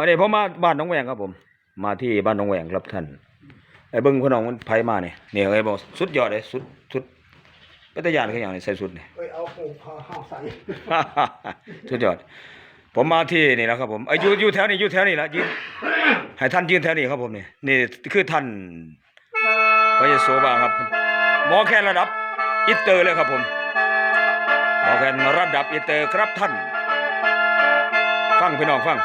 อันนี้ผมมาบ้านน้องแหวงครับผม มาที่บ้านน้องแหวงครับท่านไอ้เบิ้งพี่น้องมันไผมาเนี่ยเนี่ยไอ้บอกสุดยอดเลยสุดสุดเป็นตะยานคืออย่างนี้ใส่สุดนี่เอ้ยเอาหูพาห้าใส่สุดยอด ผมมาที่นี่แล้วครับผมไอ้ยอยู่อยู่แถวนี้อยู่แถวนี้แล้วยืนให้ท่านยืนแถวนี้ครับผมเนี่ยนี่คือท่านพระเยซูบาครับหมอแคนระดับอิตเตอร์เลยครับผมหมอแคนระดับอิตเตอร์ครับท่าน ฟังพี่น้องฟัง